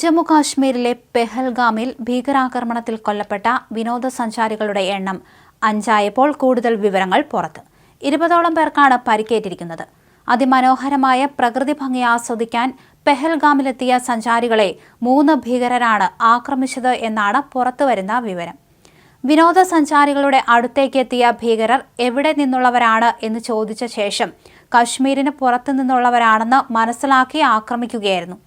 ജമ്മു കാശ്മീരിലെ പെഹൽഗാമിൽ ഭീകരാക്രമണത്തിൽ കൊല്ലപ്പെട്ട വിനോദസഞ്ചാരികളുടെ എണ്ണം അഞ്ചായപ്പോൾ കൂടുതൽ വിവരങ്ങൾ പുറത്ത്. ഇരുപതോളം പേർക്കാണ് പരിക്കേറ്റിരിക്കുന്നത്. അതിമനോഹരമായ പ്രകൃതി ഭംഗി ആസ്വദിക്കാൻ പെഹൽഗാമിലെത്തിയ സഞ്ചാരികളെ മൂന്ന് ഭീകരരാണ് ആക്രമിച്ചത് എന്നാണ് പുറത്തുവരുന്ന വിവരം. വിനോദസഞ്ചാരികളുടെ അടുത്തേക്ക് എത്തിയ ഭീകരർ എവിടെ നിന്നുള്ളവരാണ് എന്ന് ചോദിച്ച ശേഷം കശ്മീരിന് പുറത്തു നിന്നുള്ളവരാണെന്ന് മനസ്സിലാക്കി ആക്രമിക്കുകയായിരുന്നു.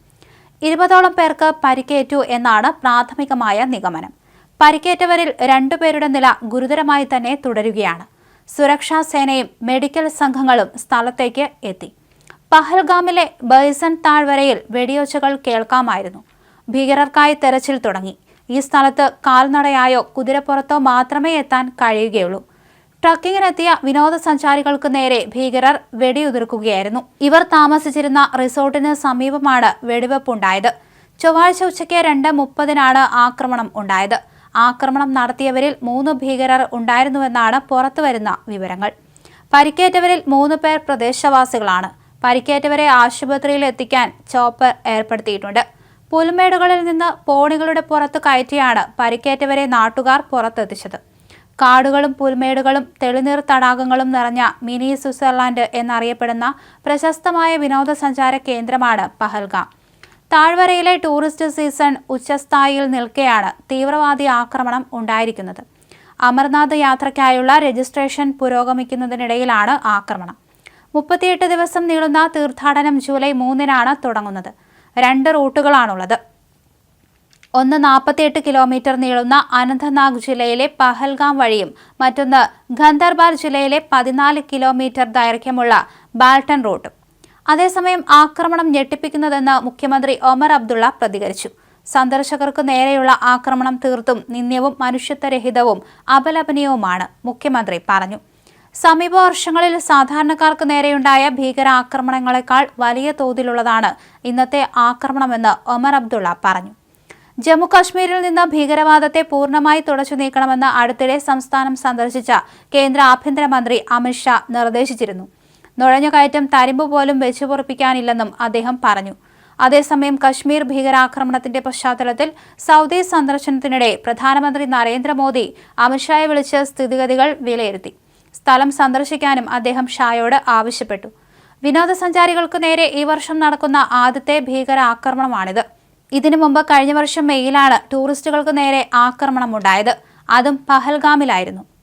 ഇരുപതോളം പേർക്ക് പരിക്കേറ്റു എന്നാണ് പ്രാഥമികമായ നിഗമനം. പരിക്കേറ്റവരിൽ രണ്ടുപേരുടെ നില ഗുരുതരമായി തന്നെ തുടരുകയാണ്. സുരക്ഷാ സേനയും മെഡിക്കൽ സംഘങ്ങളും സ്ഥലത്തേക്ക് എത്തി. പഹൽഗാമിലെ ബൈസൺ താഴ്വരയിൽ വെടിയൊച്ചകൾ കേൾക്കാമായിരുന്നു. ഭീകരർക്കായി തെരച്ചിൽ തുടങ്ങി. ഈ സ്ഥലത്ത് കാൽനടയായോ കുതിരപ്പുറത്തോ മാത്രമേ എത്താൻ കഴിയുകയുള്ളൂ. ട്രക്കിങ്ങിനെത്തിയ വിനോദസഞ്ചാരികൾക്ക് നേരെ ഭീകരർ വെടിയുതിർക്കുകയായിരുന്നു. ഇവർ താമസിച്ചിരുന്ന റിസോർട്ടിന് സമീപമാണ് വെടിവെപ്പുണ്ടായത്. ചൊവ്വാഴ്ച ഉച്ചയ്ക്ക് രണ്ട് മുപ്പതിനാണ് ആക്രമണം ഉണ്ടായത്. ആക്രമണം നടത്തിയവരിൽ മൂന്ന് ഭീകരർ ഉണ്ടായിരുന്നുവെന്നാണ് പുറത്തുവരുന്ന വിവരങ്ങൾ. പരിക്കേറ്റവരിൽ മൂന്ന് പേർ പ്രദേശവാസികളാണ്. പരിക്കേറ്റവരെ ആശുപത്രിയിൽ എത്തിക്കാൻ ചോപ്പർ ഏർപ്പെടുത്തിയിട്ടുണ്ട്. പുൽമേടുകളിൽ നിന്ന് പോണികളുടെ പുറത്ത് കയറ്റിയാണ് പരിക്കേറ്റവരെ നാട്ടുകാർ പുറത്തെത്തിച്ചത്. കാടുകളും പുൽമേടുകളും തെളിനീർ തടാകങ്ങളും നിറഞ്ഞ മിനി സ്വിറ്റ്സർലാൻഡ് എന്നറിയപ്പെടുന്ന പ്രശസ്തമായ വിനോദസഞ്ചാര കേന്ദ്രമാണ് പഹൽഗാം. താഴ്വരയിലെ ടൂറിസ്റ്റ് സീസൺ ഉച്ചസ്ഥായിയിൽ നിൽക്കെയാണ് തീവ്രവാദി ആക്രമണം ഉണ്ടായിരിക്കുന്നത്. അമർനാഥ് യാത്രയ്ക്കായുള്ള രജിസ്ട്രേഷൻ പുരോഗമിക്കുന്നതിനിടയിലാണ് ആക്രമണം. മുപ്പത്തിയെട്ട് ദിവസം നീളുന്ന തീർത്ഥാടനം ജൂലൈ മൂന്നിനാണ് തുടങ്ങുന്നത്. രണ്ട് റൂട്ടുകളാണുള്ളത്. ഒന്ന് നാൽപ്പത്തിയെട്ട് കിലോമീറ്റർ നീളുന്ന അനന്തനാഗ് ജില്ലയിലെ പഹൽഗാം വഴിയും മറ്റൊന്ന് ഖന്ദർബാർ ജില്ലയിലെ പതിനാല് കിലോമീറ്റർ ദൈർഘ്യമുള്ള ബാൽട്ടൺ റോഡും അതേസമയം ആക്രമണം ഞെട്ടിപ്പിക്കുന്നതെന്ന് മുഖ്യമന്ത്രി ഒമർ അബ്ദുള്ള പ്രതികരിച്ചു. സന്ദർശകർക്ക് നേരെയുള്ള ആക്രമണം തീർത്തും നിന്ദ്യവും മനുഷ്യത്വരഹിതവും അപലപനീയവുമാണ് മുഖ്യമന്ത്രി പറഞ്ഞു. സമീപ വർഷങ്ങളിൽ സാധാരണക്കാർക്ക് നേരെയുണ്ടായ ഭീകരാക്രമണങ്ങളെക്കാൾ വലിയ തോതിലുള്ളതാണ് ഇന്നത്തെ ആക്രമണമെന്ന് ഒമർ അബ്ദുള്ള പറഞ്ഞു. ജമ്മു കാശ്മീരിൽ നിന്ന് ഭീകരവാദത്തെ പൂർണമായി തുടച്ചു നീക്കണമെന്ന് അടുത്തിടെ സംസ്ഥാനം സന്ദർശിച്ച കേന്ദ്ര ആഭ്യന്തരമന്ത്രി അമിത്ഷാ നിർദ്ദേശിച്ചിരുന്നു. നുഴഞ്ഞുകയറ്റം തരിമ്പ് പോലും വെച്ചുപൊറിപ്പിക്കാനില്ലെന്നും അദ്ദേഹം പറഞ്ഞു. അതേസമയം കശ്മീർ ഭീകരാക്രമണത്തിന്റെ പശ്ചാത്തലത്തിൽ സൗദി സന്ദർശനത്തിനിടെ പ്രധാനമന്ത്രി നരേന്ദ്രമോദി അമിത്ഷായെ വിളിച്ച് സ്ഥിതിഗതികൾ വിലയിരുത്തി. സ്ഥലം സന്ദർശിക്കാനും അദ്ദേഹം ഷായോട് ആവശ്യപ്പെട്ടു. വിനോദസഞ്ചാരികൾക്ക് നേരെ ഈ വർഷം നടക്കുന്ന ആദ്യത്തെ ഭീകരാക്രമണമാണിത്. ഇതിനു മുമ്പ് കഴിഞ്ഞ വർഷം മെയ്യിലാണ് ടൂറിസ്റ്റുകൾക്ക് നേരെ ആക്രമണമുണ്ടായത്. അതും പഹൽഗാമിലായിരുന്നു.